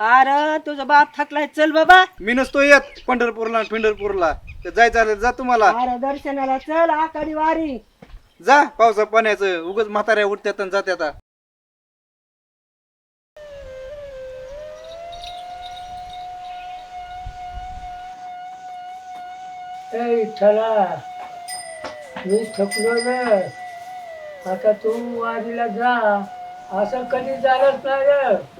अरे तुझा बाप थकलाय. चल बाबा. मी नसतो येत पंढरपूरला पंढरपूरला. तर जायचं तर जा तुम्हाला. अरे दर्शनाला चल आकाडी वारी. जा पावसा पाण्याचं. उगच म्हाताऱ्या उठत्यात आणि जात्यात ए विठ्ठला मी थकलो ना. आता तू वारीला जा. असं कधी झालंच नाही रे?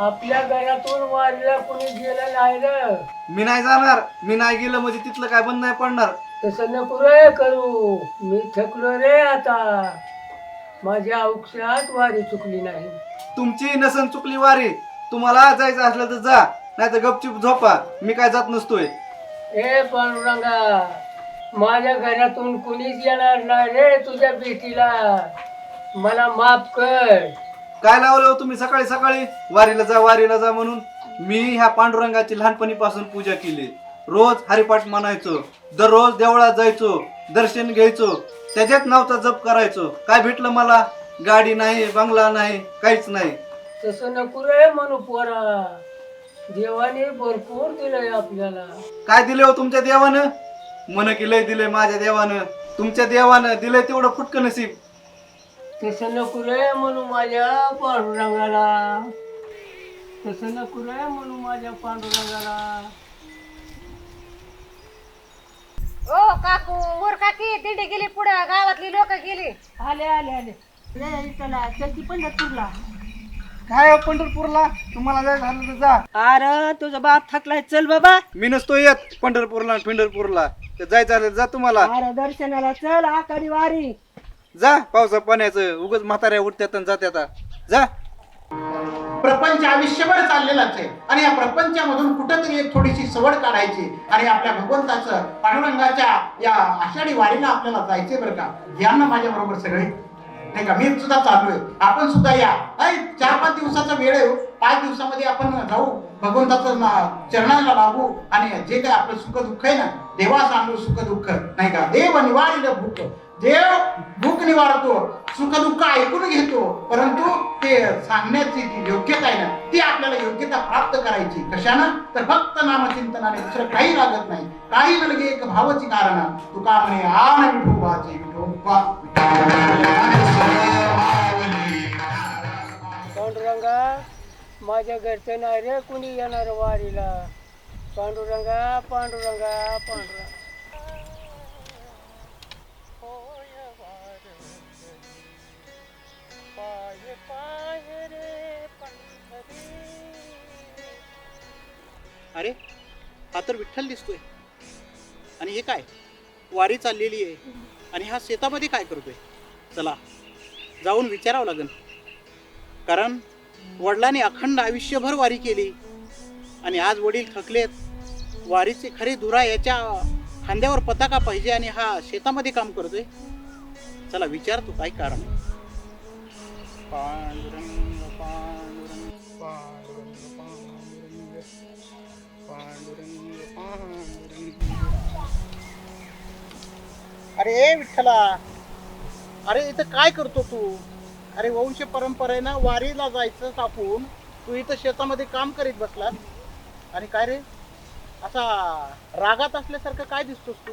आपल्या घरातून वारीला कोणी गेलं नाही रे मी नाही जाणार. मी नाही गेलं म्हणजे तिथलं काय बंद नाही पडणार. तसं नको रे करू. मी थकलो रे आता. माझ्या औक्षात वारी चुकली नाही. तुमची नसन चुकली वारी. तुम्हाला जायचं असलं तर जा. नाही तर गपचूप झोपा. मी काय जात नसतोय. ए पांडुरंगा माझ्या घरातून कुणीच येणार नाही रे तुझ्या भेटीला. मला माफ कर. काय लावलं हो तुम्ही सकाळी सकाळी? वारीला जा वारीला जा म्हणून. मी ह्या पांडुरंगाची लहानपणीपासून पूजा केली. रोज हरिपाठ म्हणायचो दररोज देवळात जायचो दर्शन घ्यायचो त्याच्यात नावचा जप करायचो. काय भेटलं मला? गाडी नाही बंगला नाही काहीच नाही. तसं नको रे म्हणू पोरा. देवाने भरपूर दिलंय आपल्याला. काय दिले हो तुमच्या देवानं? मन की लय दिलंय माझ्या देवानं. तुमच्या देवानं दिलंय तेवढं फुटकं नसीब तसं नको रे म्हणू माझ्या पांडुरंगाला. तसं नको रे म्हणू माझ्या पांडुरंगाला. ओ काकू वर काकी दिंडी गेली पुढे गावातली लोक गेली. आले आले आले. रे इथला चल ती पंढरपूरला. काय हो पंढरपूरला? तुम्हाला जायचं झालं तर जा. अरे तुझा बाप थकलाय. चल बाबा. मी नसतो येत पंढरपूरला पंढरपूरला. तर जायचं झालं तर जा तुम्हाला. अरे दर्शनाला चल आकाडी वारी. जा पावसा पाण्याचं उगच म्हाताऱ्या उठत्यात आणि जात्यात जा. प्रपंच आयुष्यभर चाललेलाच आहे. आणि या प्रपंचामधून कुठंतरी एक थोडीशी सवड काढायची आणि आपल्या भगवंताचं पांडुरंगाच्या या आषाढी वारीला आपल्याला जायचंय बरं का. यांना माझ्या बरोबर सगळे. नाही का? मी सुद्धा चालू आहे आपण सुद्धा या. नाही चार पाच दिवसाचा वेळ आहे हो. पाच दिवसामध्ये आपण जाऊ. भगवंताचं चरणाला लागू आणि जे काय आपलं सुख दुःख आहे ना देवा सांगू सुख दुःख नाही का? देव निवारिलं भूक. देव भूक निवारतो सुख दुःख ऐकून घेतो परंतु ते सांगण्याची जी योग्यता आहे ना ती आपल्याला योग्यता प्राप्त करायची. कशानं? तर फक्त नामचिंतनाने दुसरं काही लागत नाही. काही नलगे एक भावची कारण. तुका म्हणे आन विठोबाचे विठोबा पांडुरंगा माझ्या घरचं नाही रे कुणी येणार वारीला? पांडुरंगा पांडुरंगा पांडुरंगा. अरे हा तर विठ्ठल दिसतोय. आणि हे काय? वारी चाललेली आहे. आणि हा शेतामध्ये काय करतोय? चला जाऊन विचारावं लागेल. कारण वडिलांनी अखंड आयुष्यभर वारी केली. आणि आज वडील थकलेत. वारीचे खरी धुरा याच्या खांद्यावर पताका पाहिजे आणि हा शेतामध्ये काम करतोय. चला विचारतो काय कारण पांडुरंग पांडुरंग पांडुरंग. अरे विठ्ठला. अरे इथं काय करतो तू? अरे वंश परंपरेनं वारीला जायचं टाकून तू इथं शेतामध्ये काम करीत बसलास. आणि काय रे? असा रागात असल्यासारखं काय दिसतोस तू?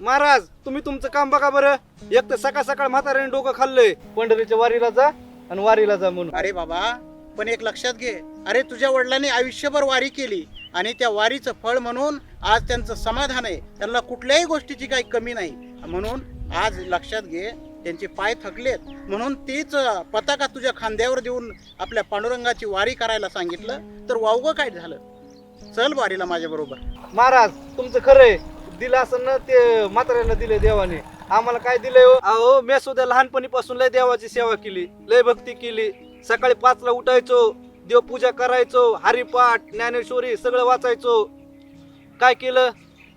महाराज तुम्ही तुमचं काम बघा बरं. एक तर सकाळ सकाळ म्हाताऱ्याने डोकं खाल्लंय. पंढरीच्या वारीला जा आणि वारीला जा म्हणून. अरे बाबा पण एक लक्षात घे. अरे तुझ्या वडिलांनी आयुष्यभर वारी केली आणि त्या वारीचं फळ म्हणून आज त्यांचं समाधान आहे. त्यांना कुठल्याही गोष्टीची काही कमी नाही. म्हणून आज लक्षात घे त्यांचे पाय थकलेत. म्हणून तीच पताका तुझ्या खांद्यावर देऊन आपल्या पांडुरंगाची वारी करायला सांगितलं तर वावगं काय झालं? चल वारीला माझ्या बरोबर. महाराज तुमचं खरंय. दिलं असं ना ते म्हाताऱ्याला दिले देवाने. आम्हाला काय दिलंय हो? अहो मी सुद्धा लहानपणीपासून लय देवाची सेवा केली लय भक्ती केली. सकाळी पाचला उठायचो देवपूजा करायचो हरिपाठ ज्ञानेश्वरी सगळं वाचायचो. काय केलं?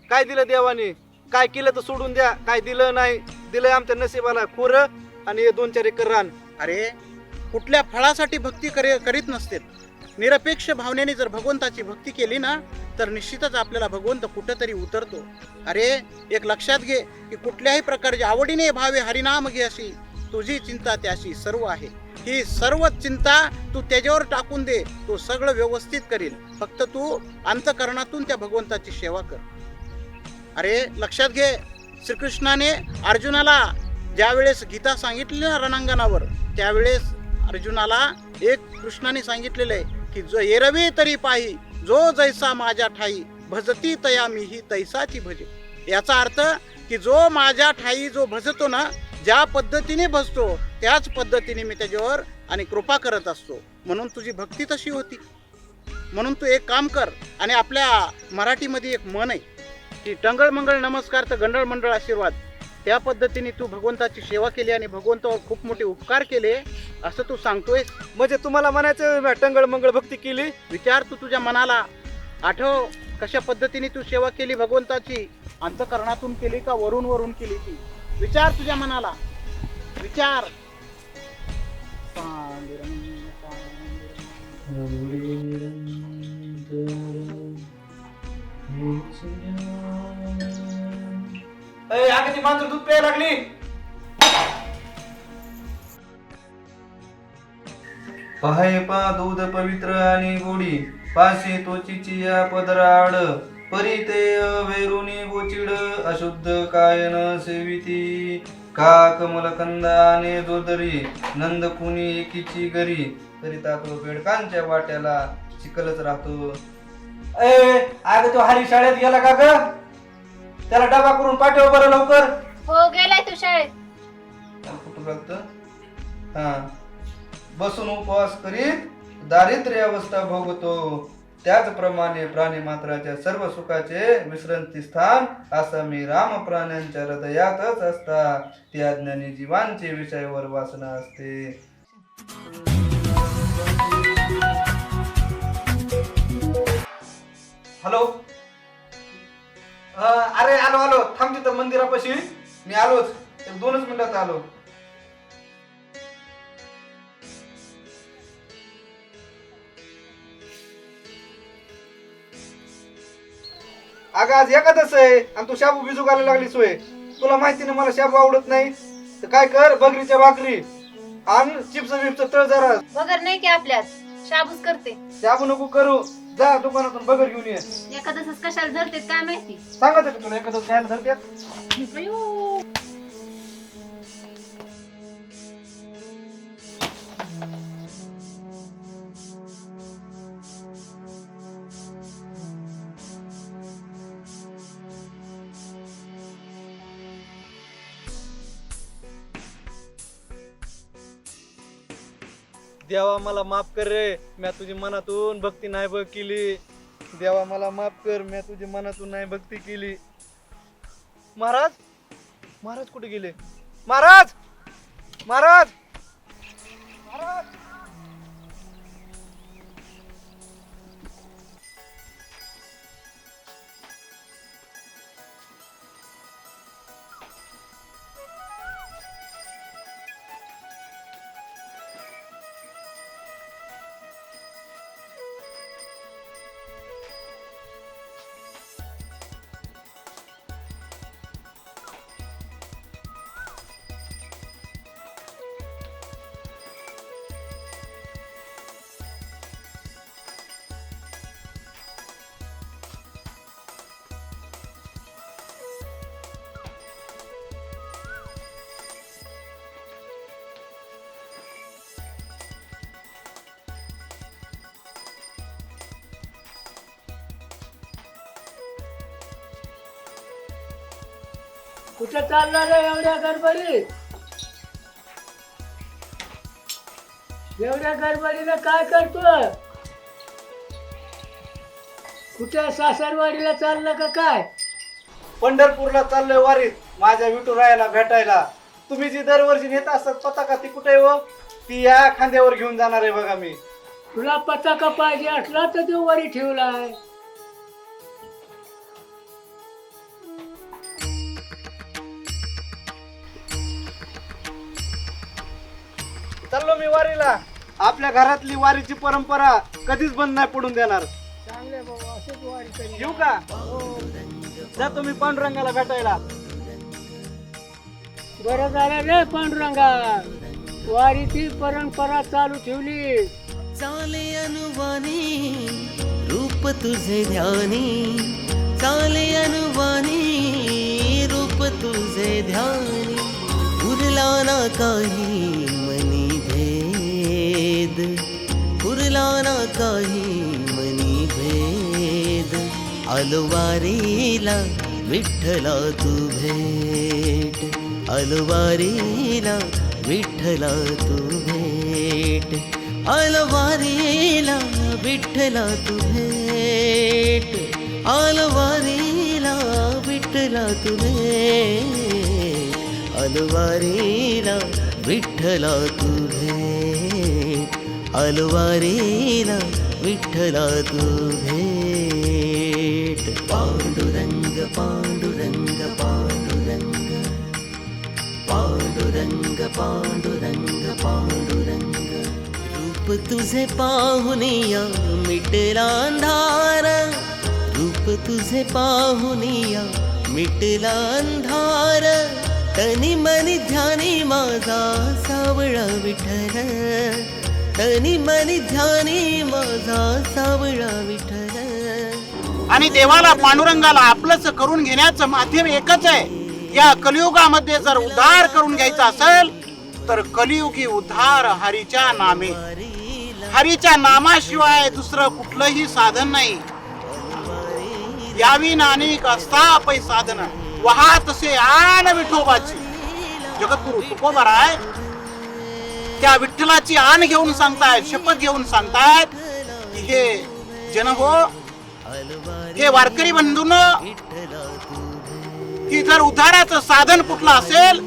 काय दिलं देवाने? काय केलं तर सोडून द्या काय दिलं नाही दिलंय आमच्या नशिबाला खुर आणि हे दोन चार एकर रान. अरे कुठल्या फळासाठी भक्ती करे करीत नसते निरपेक्ष भावनेने जर भगवंताची भक्ती केली ना तर निश्चितच आपल्याला भगवंत कुठंतरी उतरतो. अरे एक लक्षात घे की कुठल्याही प्रकारचे आवडीने भावे हरिनाम घे अशी तुझी चिंता त्याशी सर्व आहे. ही सर्व चिंता तू त्याच्यावर टाकून दे तो सगळं व्यवस्थित करील. फक्त तू अंतकरणातून त्या भगवंताची सेवा कर. अरे लक्षात घे. श्रीकृष्णाने अर्जुनाला ज्यावेळेस गीता सांगितली ना रणांगणावर त्यावेळेस अर्जुनाला एक कृष्णाने सांगितलेलं आहे की जो एरवी तरी पाही जो जैसा माझ्या ठाई भजती तया मी ही तैसाची भजे. याचा अर्थ की जो माझ्या ठाई जो भजतो ना ज्या पद्धतीने भजतो त्याच पद्धतीने मी त्याच्यावर आणि कृपा करत असतो. म्हणून तुझी भक्ती तशी होती. म्हणून तू एक काम कर आणि आपल्या मराठीमध्ये एक मन आहे. की टंगळ मंगळ नमस्कार तर गंडळ मंडळ आशीर्वाद त्या पद्धतीने तू भगवंताची सेवा केली आणि भगवंतावर खूप मोठे उपकार केले असं तू सांगतोय म्हणजे तुम्हाला म्हणायचं मी टंगळ मंगळ भक्ती केली विचार तू तुझ्या मनाला आठव कशा पद्धतीने तू सेवा केली भगवंताची अंतकरणातून केली का वरून वरून केली ती विचार तुझ्या मनाला विचार ती मांजर दूध प्यायला लागली. पहाय पा दूध पवित्र आणि गोडी पाशे तोचीची या पदराड. परी ते वेरुनी गोचिड अशुद्ध कायन सेविती. का कमलकंदाने जोदरी नंद कुणी एकीची गरी. तरी तातो बेडकांच्या वाट्याला चिकलच राहतो. ए अगं तो हरी शाळेत गेला का ग? त्याला डबा करून पाठव बरं लवकर. हो गेलाय तू शाळेत. कुठं लागतं? हा. बसून उपवास करीत दारिद्र्य अवस्था भोगतो. त्याचप्रमाणे प्राणी मात्राच्या सर्व सुखाचे विश्रांती स्थान असं मी राम प्राण्यांच्या हृदयातच असता ते अज्ञानी जीवांचे विषयावर वासना असते. तिथं मंदिरापाशी मी आलोच. एक दोनच मिनिटात आलो. अगं आज एखादच आहे आणि तू शाबू बिजू घालायला लागली सोय तुला माहिती ना मला शाबू आवडत नाही. तर काय कर बकरीच्या भाकरी आणि चिप्स बिप्स तळ जरा. वगैरे नाही की आपल्यात. शाबूच करते. शाबू नको करू. जा दुकानातून बगर घेऊन ये. एखादच कशाला धरते काय माहिती? सांगत का तुला एखादं खायला धरत्यात देवा मला माफ कर रे. मी तुझी मनातून भक्ती नाही बघ केली. देवा मला माफ कर मी तुझी मनातून नाही भक्ती केली. महाराज? महाराज कुठे गेले? महाराज महाराज? महाराज? कुठं चालला रे एवढ्या गडबडीत? एवढ्या गडबडीनं काय करतोय? कुठं सासरवाडीला चाललं का काय? पंढरपूरला चाललोय वारीत माझ्या विठुरायाला भेटायला. तुम्ही जी दरवर्षी नेत असतात पताका ती कुठे आहे हो? ती या खांद्यावर घेऊन जाणार आहे बघा मी. तुला पताका पाहिजे असला तर तू वरी ठेवलाय. चाललो मी वारीला. आपल्या घरातली वारीची परंपरा कधीच बंद नाही पडून देणार. चांगले बाबा असंच वारी करी येऊ का? जातो मी पांडुरंगाला भेटायला. बरं झालं रे पांडुरंगा. वारीची परंपरा चालू ठेवली. चाले अनुवानी रूप तुझे ध्यानी. चाले अनुवानी रूप तुझे ध्यानी. उरला ना काही भेद उरला ना काही मनी भेद. अलवारीला विठ्ठला तू भेट अलवारीला विठ्ठला तू भेट. अलवारीला विठ्ठला तू भेट अलवारीला विठ्ठला तू भेट. अलवारीला विठ्ठला तू भेट. अलवारीला विठ्ठला तू भेट. पांडुरंग पांडुरंग पांडुरंग. पांडुरंग पांडुरंग पांडुरंग. रूप तुझे पाहुनिया मिटला अंधार. रूप तुझे पाहुनिया मिटला अंधार. तनी मनी ध्यानी माझा सावळा विठ्ठल. तनी मनी ध्यानी माझा सावळा विठ्ठल. आणि देवाला पांडुरंगाला आपलंच करून घेण्याचं माध्यम एकच आहे. या कलियुगामध्ये जर उद्धार करून घ्यायचा असेल तर कलियुगी उद्धार हरीच्या नामे. हरीच्या नामाशिवाय दुसरं कुठलंही साधन नाही. यावी नानिक असता पै साधन. वहा तसे आन विठोबाची. जगद्गुरु तुकोबाराय त्या विठ्ठलाची आण घेऊन सांगतायत शपथ घेऊन सांगतायत की हे जन हो हे वारकरी बंधून की जर उद्धाराचं साधन कुठलं असेल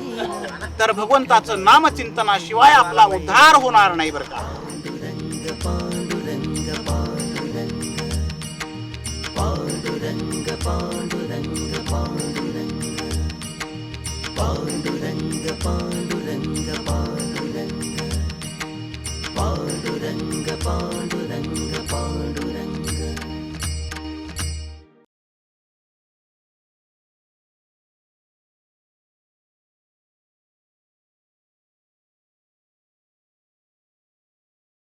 तर भगवंताचं नामचिंतनाशिवाय आपला उद्धार होणार नाही बरं का. पांडुरंग पांडुरंग पांडुरंग पांडुरंग